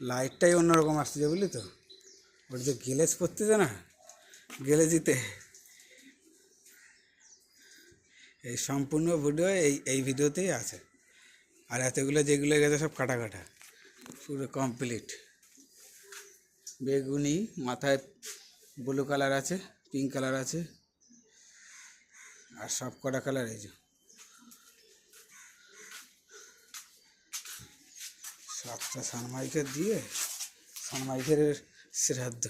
লাইটটাই অন্যরকম আসছে বুঝলি তো? ওর যে গেলেজ পড়তেছে না গেলেজিতে এই সম্পূর্ণ ভিডিও এই এই ভিডিওতেই আছে। আর এতগুলো যেগুলো গেছে সব কাটা কাটা পুরো কমপ্লিট বেগুনি, মাথায় ব্লু কালার আছে। পিঙ্ক কালার আছে। আর সব কটা কালার এই যে। সাতটা সানমাইকের দিয়ে সানমাইকের শ্রাদ্ধ।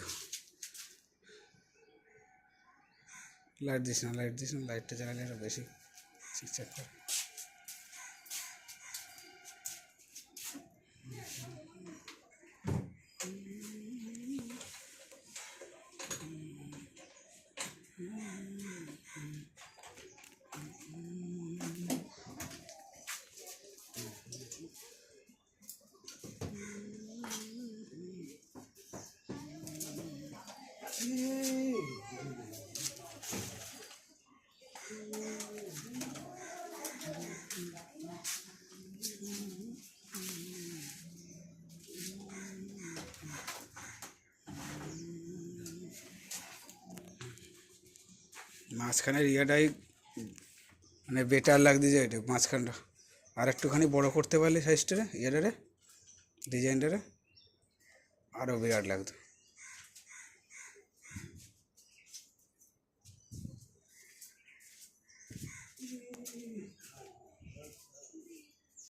লাইট দিস না লাইট দিস না লাইটটা জ্বালালে আরও বেশি ঠিকঠাক করে Yeah. মাঝখানের ইয়েটাই মানে বেটার লাগতে যে এটা, মাঝখানটা। আর একটুখানি বড় করতে পারলে সাইজটারে ইয়েটারে ডিজাইনটারে আরও বিরাট লাগতো।